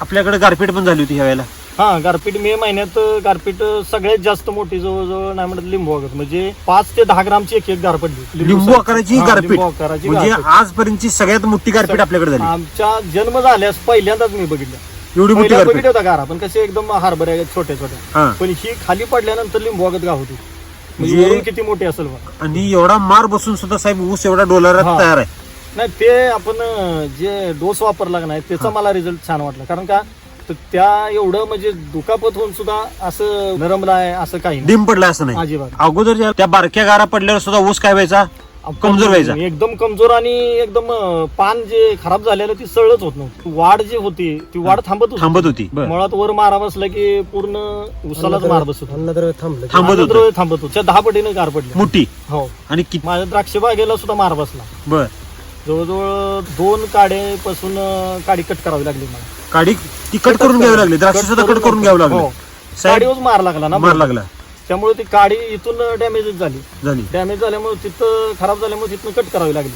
आपल्याकडे गारपीट पण झाली होती ह्या वेळेला. हा गारपीट मे महिन्यात गारपीट सगळ्यात जास्त मोठी जवळजवळ नाही म्हणत लिंबू आगत म्हणजे पाच ते दहा ग्रामची एक एक गार पडली लिंबू आकाराची हा, गारपीट. लिंबू आकाराची म्हणजे गारपीट. आजपर्यंतची सगळ्यात मोठी गारपीट आपल्याकडे झाली. आमच्या जन्म झाल्यास पहिल्यांदाच मी बघितलं. एवढी मोठी पहिल्या गारपीट. बघितलं होता गारा पण कसे एकदम हरभऱ्या आहेत छोट्या छोट्या हा. पण ही खाली पडल्यानंतर लिंबू आगत गाव होती. म्हणजे म्हणजे- वरून किती मोठी असेल बा. आणि एवढा मार बसून सुद्धा साहेब ऊस एवढा डोलारात हा. तयार आहे. नाही ते आपण जे डोस वापरला नाही त्याचा मला रिझल्ट छान वाटला. कारण का तर त्या एवढं म्हणजे दुखापत होऊन सुद्धा असं नरमला आहे असं काही नाही. डिम पडला असं नाही. अजिबात. अगोदर ज्या- त्या बारक्या गारा पडल्यावर सुद्धा ऊस काय व्हायचा? कमजोर व्हायचा. एकदम कमजोर आणि एकदम अं, पान जे खराब झालेलं ती सळच होत नव्हती. वाढ जी होती ती वाढ थांबत होती. थांबत होती. बरं. मुळात वर मारा बसला की पूर्ण उसालाच मार बसत होता. अन्नद्रव्य थांबलं. थांबत होतं. अन्नद्रव्य थांबत होतं. दहा पटीने गार पडले. मोठी. हो. आणि किती माझ्या द्राक्ष बागेला सुद्धा मार बसला. बर. जवळजवळ दोन काड्यापासून काडी कट करावी लागली मला. काडी ती कट करून घ्यावी लागली द्राक्ष सुद्धा कट करून घ्यावं लागलं. हो. साहेब काडीवर मार लागला ना मार लागला. त्यामुळे ती काडी इथून डॅमेज झाली. झाली. डॅमेज झाल्यामुळे तिथं खराब झाल्यामुळे तिथून कट करावी लागली.